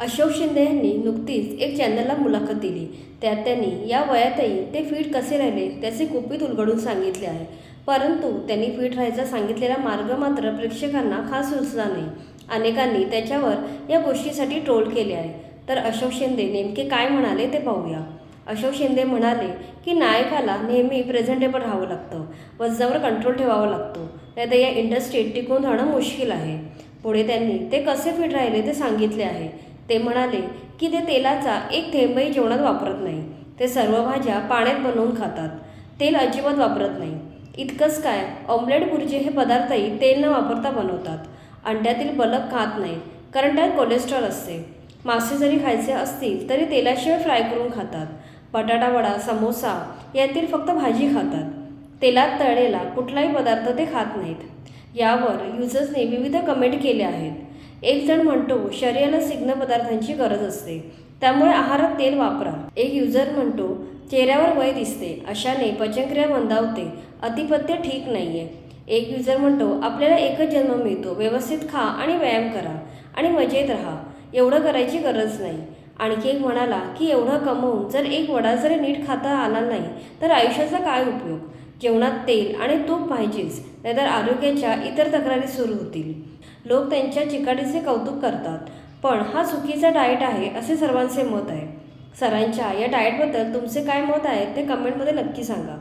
अशोक शिंदे यांनी नुकतीच एक चॅनलला मुलाखत दिली. त्यात त्यांनी या वयातही ते फिट कसे राहिले त्याचे गुपित उलगडून सांगितले आहे. परंतु त्यांनी फिट राहायचा सांगितलेला मार्ग मात्र प्रेक्षकांना खास उचला नाही. अनेकांनी त्याच्यावर या गोष्टीसाठी ट्रोल केले आहे. तर अशोक शिंदे नेमके काय म्हणाले ते पाहूया. अशोक शिंदे म्हणाले की नायकाला नेहमी प्रेझेंटेबल राहावं लागतं वजनावर कंट्रोल ठेवावा लागतो. नाही तर या इंडस्ट्रीत टिकून राहणं मुश्किल आहे. पुढे त्यांनी ते कसे फिट राहिले ते सांगितले आहे. ते म्हणाले की ते तेलाचा एक थेंबही जेवणात वापरत नाही. ते सर्व भाज्या पाण्यात बनवून खातात. तेल अजिबात वापरत नाही. इतकंच काय ऑमलेट भुर्जी हे पदार्थही तेल न वापरता बनवतात. अंड्यातील बलक खात नाही कारण त्यात कोलेस्ट्रॉल असते. मासे जरी खायचे असतील तरी तेलाशिवाय फ्राय करून खातात. बटाटा वडा समोसा यातील फक्त भाजी खातात. तेलात तळलेला कुठलाही पदार्थ ते खात नाहीत. यावर युजर्सने विविध कमेंट केल्या आहेत. एक जण म्हणतो शरीराला सिग्न पदार्थांची गरज असते. त्यामुळे आहारात तेल वापरा. एक युजर म्हणतो चेहऱ्यावर वय दिसते. अशाने पचनक्रिया मंदावते. अतिपत्य ठीक नाही आहे एक युजर म्हणतो आपल्याला एकच जन्म मिळतो. व्यवस्थित खा आणि व्यायाम करा आणि मजेत राहा. एवढं करायची गरज नाही. आणखी एक म्हणाला की एवढं कमवून जर एक वडा जरी नीट खाता आला नाही तर आयुष्याचा काय उपयोग? जेवणात तेल आणि तूप पाहिजेच नाहीतर आरोग्याच्या इतर तक्रारी सुरू होतील. लोक त्यांच्या चिकाटीचे कौतुक करतात. पण हा चुकीचा डाएट आहे असे सर्वांचे मत आहे. सरांच्या या डाएटबद्दल तुमचे काय मत आहे ते कमेंटमध्ये नक्की सांगा.